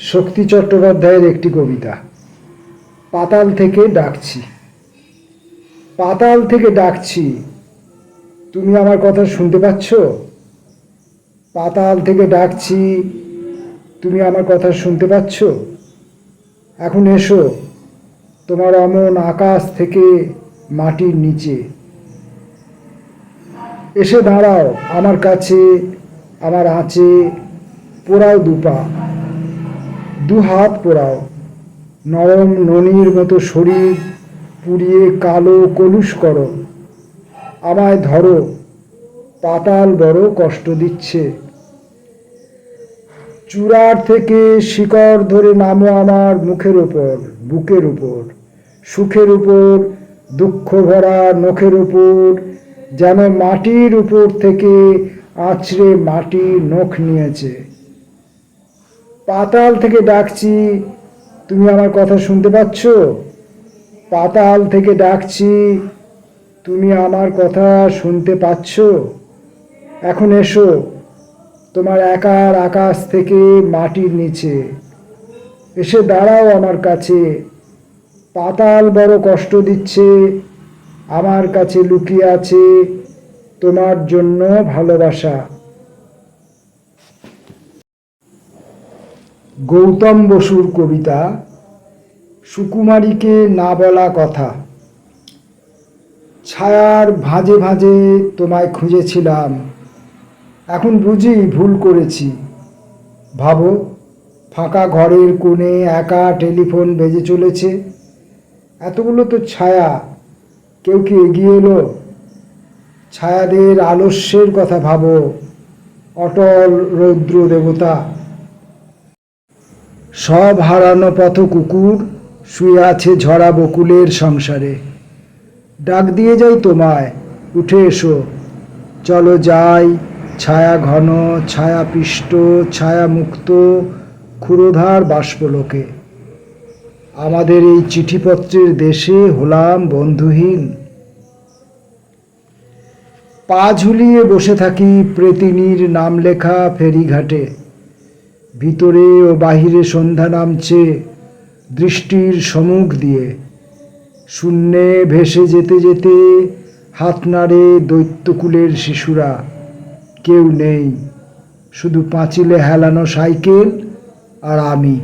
শক্তি চট্টোপাধ্যায়ের একটি কবিতা। পাতাল থেকে ডাকছি। পাতাল থেকে ডাকছি। তুমি আমার কথা শুনতে পাচ্ছ? পাতাল থেকে ডাকছি। তুমি আমার কথা শুনতে পাচ্ছ? এখন এসো। তোমার অমন আকাশ থেকে মাটির নিচে। এসে দাঁড়াও আমার কাছে, আমার আঁচে, পোড়াও দুপা। দু হাত পোড়াও। নরম ননির মতো শরীর পুড়িয়ে কালো কলুষ করো। আমায় ধরো, পাতাল বড় কষ্ট দিচ্ছে। চূড়ার থেকে শিকড় ধরে নামো আমার মুখের উপর, বুকের উপর। সুখের উপর, দুঃখ ভরা নখের উপর, যেন মাটির উপর থেকে আছড়ে মাটি নখ নিয়েছে। পাতাল থেকে ডাকছি, তুমি আমার কথা শুনতে পাচ্ছ? পাতাল থেকে ডাকছি, তুমি আমার কথা শুনতে পাচ্ছ? এখন এসো, তোমার একার আকাশ থেকে মাটির নিচে। এসে দাঁড়াও আমার কাছে। পাতাল বড় কষ্ট দিচ্ছে, আমার কাছে লুকিয়ে আছে তোমার জন্য ভালোবাসা। গৌতম বসুর কবিতা, সুকুমারীকে না বলা কথা। ছায়ার ভাঁজে ভাঁজে তোমায় খুঁজেছিলাম। এখন বুঝি ভুল করেছি। ভাবো, ফাঁকা ঘরের কোণে একা টেলিফোন বেজে চলেছে। এতগুলো তো ছায়া, কেউ কি এগিয়ে এলো? ছায়াদের আলস্যের কথা ভাবো, অটল রৌদ্র দেবতা। সব হারানো পথ কুকুর শুয়ে আছে ঝরা বকুলের সংসারে। ডাক দিয়ে যাই তোমায়, উঠে এসো। চলো যাই, ছায়া ঘন, ছায়া পিষ্ট, ছায়া মুক্ত ক্ষুরোধার বাষ্পলোকে। আমাদের এই চিঠিপত্রের দেশে হলাম বন্ধুহীন। পা ঝুলিয়ে বসে থাকি প্রেতিনীর নাম লেখা ফেরিঘাটে। ভিতরে ও বাহিরে সন্ধ্যা নামছে, দৃষ্টির সমুখ দিয়ে। শূন্যে ভেসে যেতে যেতে হাত নাড়ে দৈত্যকুলের শিশুরা। কেউ নেই, শুধু পাঁচিলে হেলানো সাইকেল আর আমি।